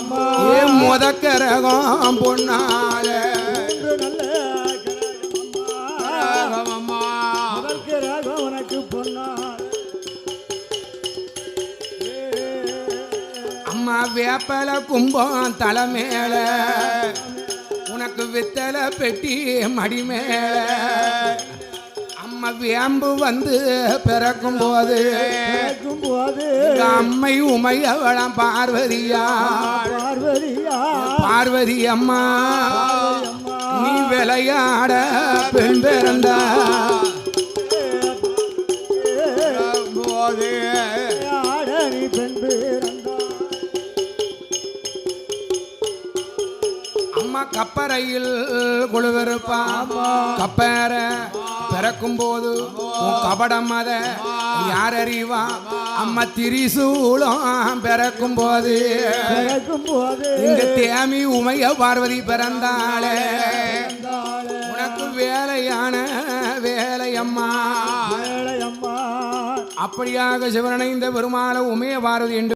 ஏ முதக்கரகம் பொன்னால. அம்மா. வேப்பல கும்பம் தலை மேல உனக்கு வித்தல பெட்டி மடி அம்மா வேம்பு வந்து பிறக்கும் போது பிறக்கும் போது அம்மை உமையவளம் பார்வதியா. பார்வதியா. பார்வதி அம்மா நீ விளையாட பெண் பிறந்தா. போது பெண் பிறந்தா. அம்மா கப்பறையில் குழுவிருப்பா கப்பேற பிறக்கும் போது கபடம் அத யார் அறிவா? அம்மா திரிசூலம் பிறக்கும் போது பிறக்கும் போது இங்க தேமி உமைய பார்வதி பிறந்தாளே. உனக்கு வேலையான வேலையம்மா. அப்படியாக சிவனடைந்த பெருமாள உமைய பார்வதி என்று